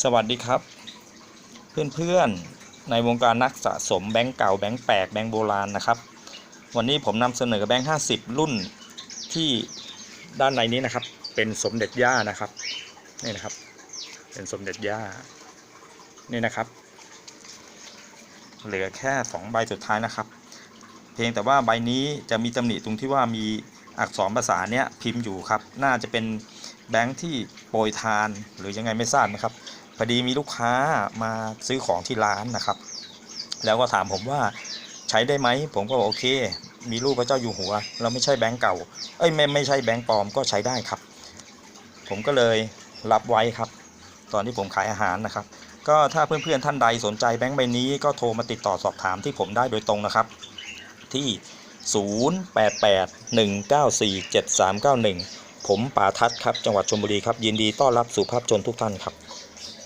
สวัสดีครับ เพื่อนๆ ในวงการนักสะสมแบงก์เก่าแบงก์แปลกแบงก์โบราณนะครับ วันนี้ผมนำเสนอแบงก์50รุ่นที่ด้านในนี้นะครับ เป็นสมเด็จย่านะครับนี่นะครับ เป็นสมเด็จย่านี่นะครับ เหลือแค่สองใบสุดท้ายนะครับ เพียงแต่ว่าใบนี้จะมีตำหนิตรงที่ว่ามีอักษรภาษาเนี้ยพิมพ์อยู่ครับ น่าจะเป็น แบงค์ที่โปรยทานหรือยังไงไม่ทราบนะครับพอดีมีลูกค้ามาซื้อของที่ร้านนะครับ แล้วก็ถามผมว่าใช้ได้ไหมผมก็บอกโอเค มีรูปพระเจ้าอยู่หัว เราไม่ใช่แบงค์เก่าเอ้ยไม่ไม่ใช่แบงค์ปลอมก็ใช้ได้ครับ ผมก็เลยรับไว้ครับ ตอนที่ผมขายอาหารนะครับ ก็ถ้าเพื่อนๆท่านใดสนใจแบงค์ใบนี้ก็โทรมาติดต่อสอบถามที่ผมได้โดยตรงนะครับ ที่ 0881947391 ผมป่าทัศน์ครับ จังหวัดชลบุรีครับ ยินดีต้อนรับสู่ภาพชนทุกท่านครับ